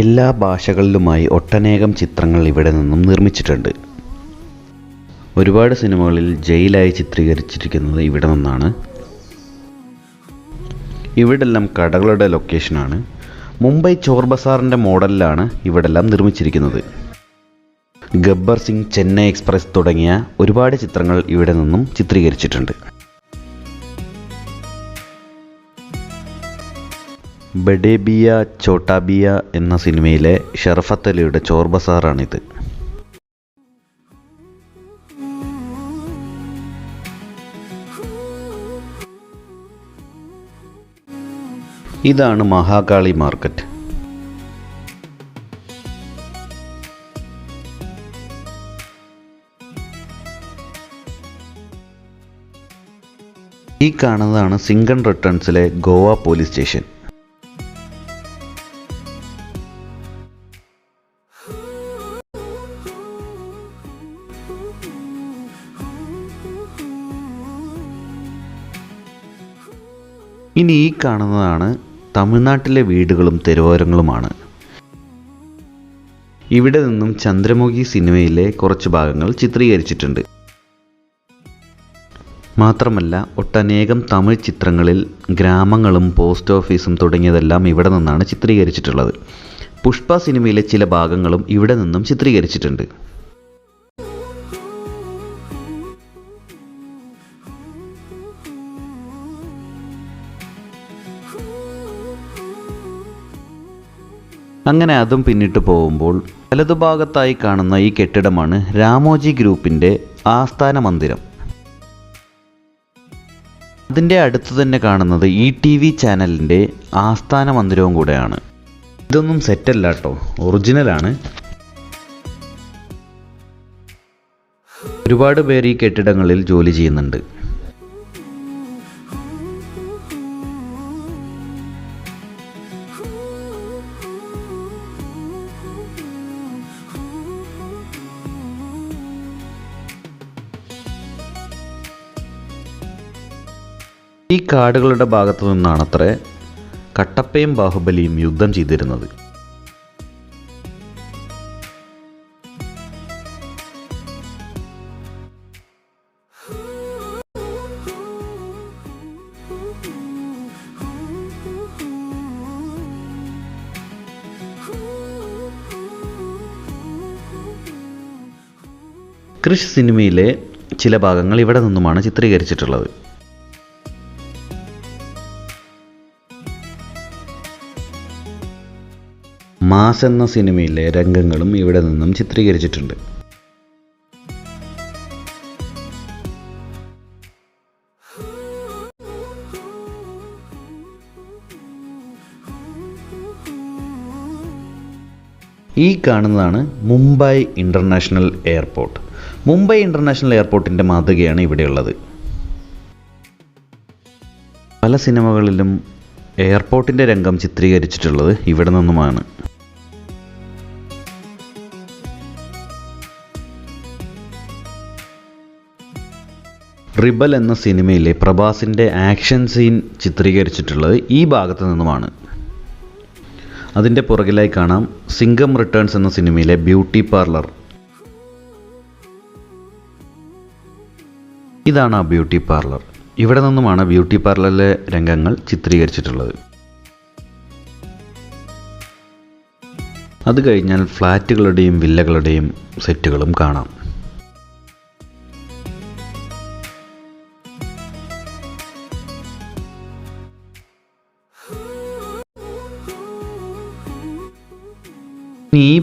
എല്ലാ ഭാഷകളിലുമായി ഒട്ടനേകം ചിത്രങ്ങൾ ഇവിടെ നിന്നും നിർമ്മിച്ചിട്ടുണ്ട്. ഒരുപാട് സിനിമകളിൽ ജയിലായി ചിത്രീകരിച്ചിരിക്കുന്നത് ഇവിടെ നിന്നാണ്. ഇവിടെല്ലാം കടകളുടെ ലൊക്കേഷനാണ്. മുംബൈ ചോർ ബസാറിന്റെ മോഡലിലാണ് ഇവിടെല്ലാം നിർമ്മിച്ചിരിക്കുന്നത്. ഗബ്ബർ സിംഗ് ചെന്നൈ എക്സ്പ്രസ് തുടങ്ങിയ ഒരുപാട് ചിത്രങ്ങൾ ഇവിടെ നിന്നും ചിത്രീകരിച്ചിട്ടുണ്ട്. ബഡേബിയ ചോട്ടാബിയ എന്ന സിനിമയിലെ ഷറഫത്ത് അലിയുടെ ചോർബസാറാണിത് ഇതാണ് മഹാകാളി മാർക്കറ്റ്. ഈ കാണുന്നതാണ് സിംഗൺ റിട്ടേൺസിലെ ഗോവ പോലീസ് സ്റ്റേഷൻ. ഇനി ഈ കാണുന്നതാണ് തമിഴ്നാട്ടിലെ വീടുകളും തെരുവോരങ്ങളുമാണ്. ഇവിടെ നിന്നും ചന്ദ്രമുഖി സിനിമയിലെ കുറച്ച് ഭാഗങ്ങൾ ചിത്രീകരിച്ചിട്ടുണ്ട്. മാത്രമല്ല ഒട്ടനേകം തമിഴ് ചിത്രങ്ങളിൽ ഗ്രാമങ്ങളും പോസ്റ്റ് ഓഫീസും തുടങ്ങിയതെല്ലാം ഇവിടെ നിന്നാണ് ചിത്രീകരിച്ചിട്ടുള്ളത്. പുഷ്പ സിനിമയിലെ ചില ഭാഗങ്ങളും ഇവിടെ നിന്നും ചിത്രീകരിച്ചിട്ടുണ്ട്. അങ്ങനെ അതും പിന്നിട്ട് പോകുമ്പോൾ വലതുഭാഗത്തായി കാണുന്ന ഈ കെട്ടിടമാണ് രാമോജി ഗ്രൂപ്പിന്റെ ആസ്ഥാന മന്ദിരം. അതിന്റെ അടുത്ത് തന്നെ കാണുന്നത് ഇ ടി വി ചാനലിന്റെ ആസ്ഥാന മന്ദിരവും കൂടെയാണ്. ഇതൊന്നും സെറ്റല്ല കേട്ടോ ഒറിജിനലാണ്. ഒരുപാട് പേർ ഈ കെട്ടിടങ്ങളിൽ ജോലി ചെയ്യുന്നുണ്ട്. ഈ കാടുകളുടെ ഭാഗത്തു നിന്നാണത്രേ കട്ടപ്പയും ബാഹുബലിയും യുദ്ധം ചെയ്തിരുന്നത്. കൃഷി സിനിമയിലെ ചില ഭാഗങ്ങൾ ഇവിടെ നിന്നുമാണ് ചിത്രീകരിച്ചിട്ടുള്ളത്. മാസ് എന്ന സിനിമയിലെ രംഗങ്ങളും ഇവിടെ നിന്നും ചിത്രീകരിച്ചിട്ടുണ്ട്. ഈ കാണുന്നതാണ് Mumbai international airport. Mumbai international എയർപോർട്ടിന്റെ മാതൃകയാണ് ഇവിടെയുള്ളത്. പല സിനിമകളിലും എയർപോർട്ടിന്റെ രംഗം ചിത്രീകരിച്ചിട്ടുള്ളത് ഇവിടെ നിന്നുമാണ്. റിബൽ എന്ന സിനിമയിലെ പ്രഭാസിന്റെ ആക്ഷൻ സീൻ ചിത്രീകരിച്ചിട്ടുള്ളത് ഈ ഭാഗത്തു നിന്നുമാണ്. അതിന്റെ പുറകിലായി കാണാം സിംഗം റിട്ടേൺസ് എന്ന സിനിമയിലെ ബ്യൂട്ടി പാർലർ. ഇതാണ് ആ ബ്യൂട്ടി പാർലർ. ഇവിടെ നിന്നുമാണ് ബ്യൂട്ടി പാർലറിലെ രംഗങ്ങൾ ചിത്രീകരിച്ചിട്ടുള്ളത്. അത് കഴിഞ്ഞാൽ ഫ്ലാറ്റുകളുടെയും വില്ലകളുടെയും സെറ്റുകളും കാണാം.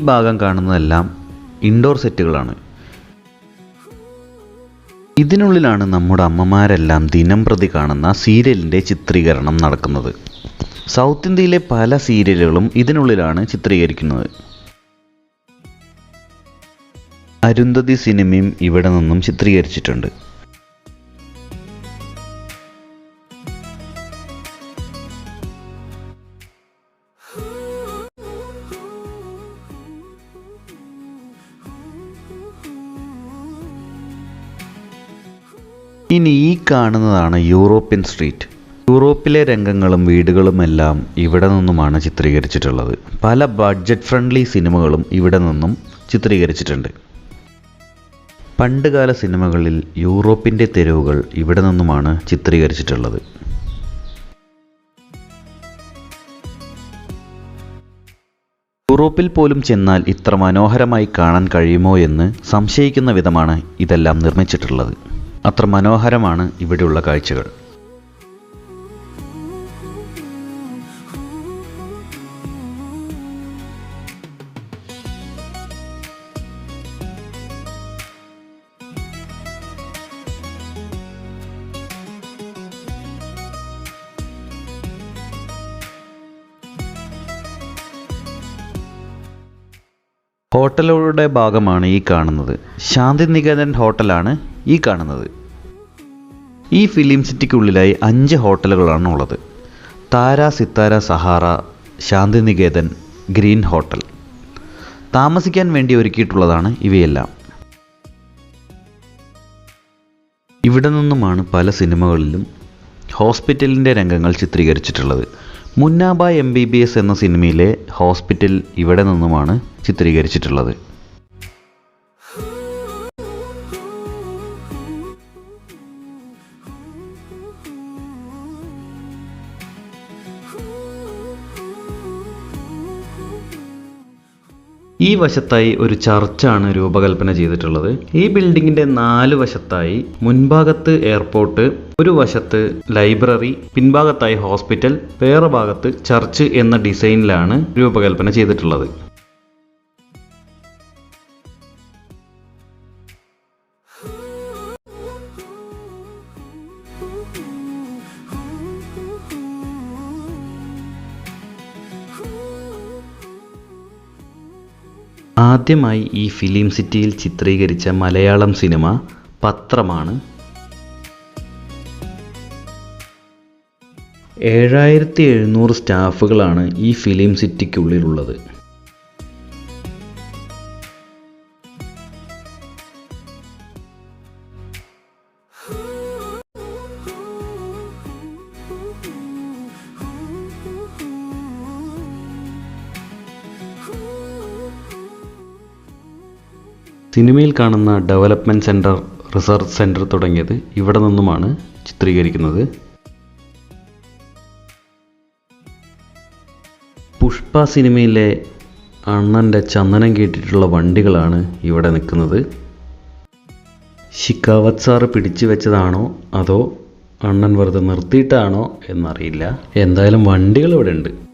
ഭാഗം കാണുന്നതെല്ലാം ഇൻഡോർ സെറ്റുകളാണ് ഇതിനുള്ളിലാണ് നമ്മുടെ അമ്മമാരെല്ലാം ദിനം പ്രതി കാണുന്ന സീരിയലിന്റെ ചിത്രീകരണം നടക്കുന്നത്. സൗത്ത് ഇന്ത്യയിലെ പല സീരിയലുകളും ഇതിനുള്ളിലാണ് ചിത്രീകരിക്കുന്നത്. അരുന്ധതി സിനിമയും ഇവിടെ നിന്നും ചിത്രീകരിച്ചിട്ടുണ്ട്. ഇനി ഈ കാണുന്നതാണ് യൂറോപ്യൻ സ്ട്രീറ്റ്. യൂറോപ്പിലെ രംഗങ്ങളും വീടുകളുമെല്ലാം ഇവിടെ നിന്നുമാണ് ചിത്രീകരിച്ചിട്ടുള്ളത്. പല ബഡ്ജറ്റ് ഫ്രണ്ട്ലി സിനിമകളും ഇവിടെ നിന്നും ചിത്രീകരിച്ചിട്ടുണ്ട്. പണ്ടുകാല സിനിമകളിൽ യൂറോപ്പിന്റെ തെരുവുകൾ ഇവിടെ നിന്നുമാണ് ചിത്രീകരിച്ചിട്ടുള്ളത്. യൂറോപ്പിൽ പോലും ചെന്നാൽ ഇത്ര മനോഹരമായി കാണാൻ കഴിയുമോ എന്ന് സംശയിക്കുന്ന വിധമാണ് ഇതെല്ലാം നിർമ്മിച്ചിട്ടുള്ളത്. അത്ര മനോഹരമാണ് ഇവിടെയുള്ള കാഴ്ചകൾ. ഹോട്ടലുകളുടെ ഭാഗമാണ് ഈ കാണുന്നത്. ശാന്തിനികേതൻ ഹോട്ടലാണ് ഈ കാണുന്നത്. ഈ ഫിലിം സിറ്റിക്കുള്ളിലായി അഞ്ച് ഹോട്ടലുകളാണ് ഉള്ളത്. Tara Sitara Sahara Shantiniketan green hotel. താമസിക്കാൻ വേണ്ടി ഒരുക്കിയിട്ടുള്ളതാണ് ഇവയെല്ലാം. ഇവിടെ നിന്നുമാണ് പല സിനിമകളിലും ഹോസ്പിറ്റലിന്റെ രംഗങ്ങൾ ചിത്രീകരിച്ചിട്ടുള്ളത്. Munnabhai M B B S എന്ന സിനിമയിലെ ഹോസ്പിറ്റൽ ഇവിടെ നിന്നുമാണ് ചിത്രീകരിച്ചിട്ടുള്ളത്. ഈ വശത്തായി ഒരു ചർച്ചാണ് രൂപകൽപ്പന ചെയ്തിട്ടുള്ളത്. ഈ ബിൽഡിങ്ങിന്റെ നാല് വശത്തായി മുൻഭാഗത്ത് എയർപോർട്ട് ഒരു വശത്ത് ലൈബ്രറി പിൻഭാഗത്തായി ഹോസ്പിറ്റൽ വേറെ ഭാഗത്ത് ചർച്ച് എന്ന ഡിസൈനിലാണ് രൂപകൽപ്പന ചെയ്തിട്ടുള്ളത്. ആദ്യമായി ഈ ഫിലിം സിറ്റിയിൽ ചിത്രീകരിച്ച മലയാളം സിനിമ പത്രമാണ്. ഏഴായിരത്തി എഴുന്നൂറ് സ്റ്റാഫുകളാണ് ഈ ഫിലിം സിറ്റിക്കുള്ളിലുള്ളത്. സിനിമയിൽ കാണുന്ന ഡെവലപ്മെന്റ് സെന്റർ റിസർച്ച് സെന്റർ തുടങ്ങിയത് ഇവിടെ നിന്നുമാണ് ചിത്രീകരിക്കുന്നത്. പുഷ്പ സിനിമയിലെ അണ്ണന്റെ ചന്ദനം കേട്ടിട്ടുള്ള വണ്ടികളാണ് ഇവിടെ നിൽക്കുന്നത്. ശിക്കാവത് സാറ് പിടിച്ചു വെച്ചതാണോ അതോ അണ്ണൻ വെറുതെ നിർത്തിയിട്ടാണോ എന്നറിയില്ല. എന്തായാലും വണ്ടികൾ ഇവിടെ ഉണ്ട്.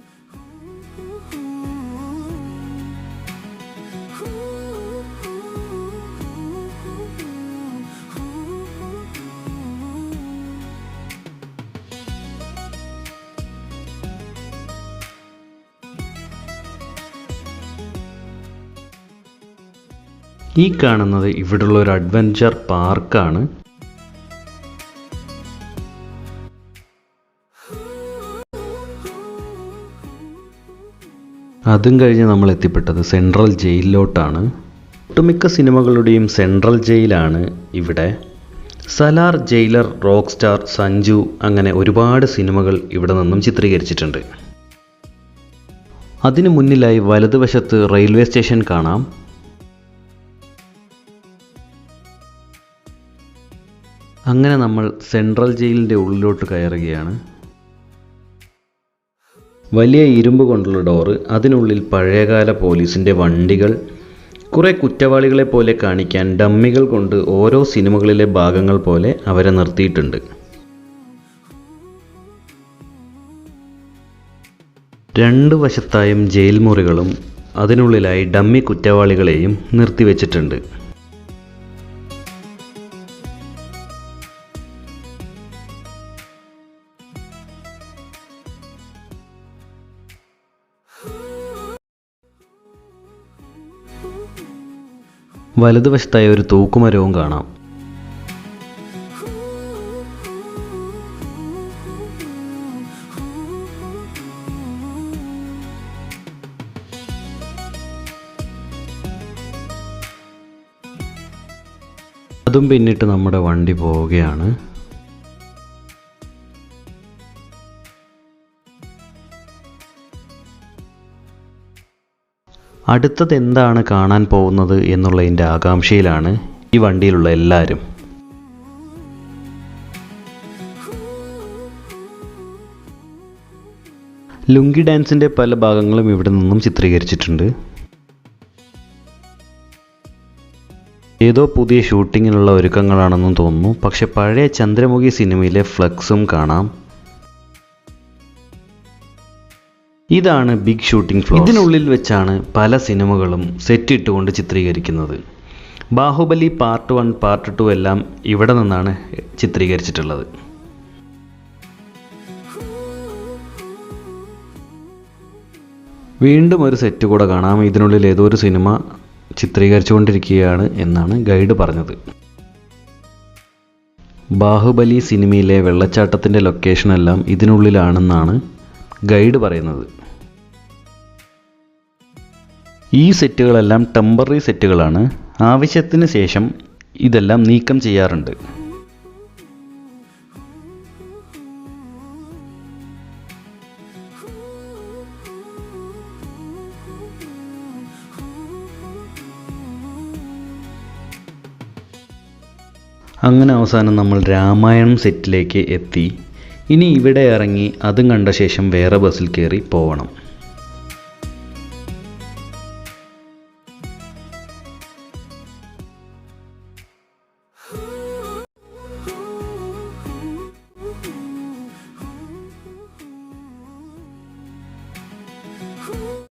ഈ കാണുന്നത് ഇവിടുള്ള ഒരു അഡ്വഞ്ചർ പാർക്കാണ് അതും കഴിഞ്ഞ് നമ്മൾ എത്തിപ്പെട്ടത് സെൻട്രൽ ജയിലിലോട്ടാണ് ഒട്ടുമിക്ക സിനിമകളുടെയും സെൻട്രൽ ജയിലാണ് ഇവിടെ. Salaar jailer rock star Sanju അങ്ങനെ ഒരുപാട് സിനിമകൾ ഇവിടെ നിന്നും ചിത്രീകരിച്ചിട്ടുണ്ട്. അതിനു മുന്നിലായി വലതുവശത്ത് റെയിൽവേ സ്റ്റേഷൻ കാണാം. അങ്ങനെ നമ്മൾ സെൻട്രൽ ജയിലിന്റെ ഉള്ളിലോട്ട് കയറുകയാണ്. വലിയ ഇരുമ്പ് കൊണ്ടുള്ള ഡോറ് അതിനുള്ളിൽ പഴയകാല പോലീസിന്റെ വണ്ടികൾ കുറേ കുറ്റവാളികളെ പോലെ കാണിക്കാൻ ഡമ്മികൾ കൊണ്ട് ഓരോ സിനിമകളിലെ ഭാഗങ്ങൾ പോലെ അവരെ നിർത്തിയിട്ടുണ്ട്. രണ്ട് വശത്തായും ജയിൽ മുറികളും അതിനുള്ളിലായി ഡമ്മി കുറ്റവാളികളെയും നിർത്തിവെച്ചിട്ടുണ്ട്. വലതുവശത്തായി ഒരു തൂക്കുമരവും കാണാം. അതും പിന്നിട്ട് നമ്മുടെ വണ്ടി പോവുകയാണ്. അടുത്തത് എന്താണ് കാണാൻ പോകുന്നത് എന്നുള്ളതിന്റെ ആകാംക്ഷയിലാണ് ഈ വണ്ടിയിലുള്ള എല്ലാവരും. ലുങ്കി ഡാൻസിന്റെ പല ഭാഗങ്ങളും ഇവിടെ നിന്നും ചിത്രീകരിച്ചിട്ടുണ്ട്. ഏതോ പുതിയ ഷൂട്ടിങ്ങിനുള്ള ഒരുക്കങ്ങളാണെന്നും തോന്നുന്നു. പക്ഷെ പഴയ ചന്ദ്രമുഖി സിനിമയിലെ ഫ്ലക്സും കാണാം. ഇതാണ് ബിഗ് ഷൂട്ടിംഗ് ഫ്ലോ ഇതിനുള്ളിൽ വെച്ചാണ് പല സിനിമകളും സെറ്റ് ഇട്ടുകൊണ്ട് ചിത്രീകരിക്കുന്നത്. Baahubali part one part two എല്ലാം ഇവിടെ നിന്നാണ് ചിത്രീകരിച്ചിട്ടുള്ളത്. വീണ്ടും ഒരു സെറ്റ് കൂടെ കാണാം. ഇതിനുള്ളിൽ ഏതോ ഒരു സിനിമ ചിത്രീകരിച്ചുകൊണ്ടിരിക്കുകയാണ് എന്നാണ് ഗൈഡ് പറഞ്ഞത്. ബാഹുബലി സിനിമയിലെ വെള്ളച്ചാട്ടത്തിന്റെ ലൊക്കേഷനെല്ലാം ഇതിനുള്ളിലാണെന്നാണ് ഗൈഡ് പറയുന്നത്. ഈ സെറ്റുകളെല്ലാം ടെമ്പററി സെറ്റുകളാണ്. ആവശ്യത്തിന് ശേഷം ഇതെല്ലാം നീക്കം ചെയ്യാറുണ്ട്. അങ്ങനെ അവസാനം നമ്മൾ രാമായണം സെറ്റിലേക്ക് എത്തി. ഇനി ഇവിടെ ഇറങ്ങി അതും കണ്ട ശേഷം വേറെ ബസ്സിൽ കയറി പോവണം.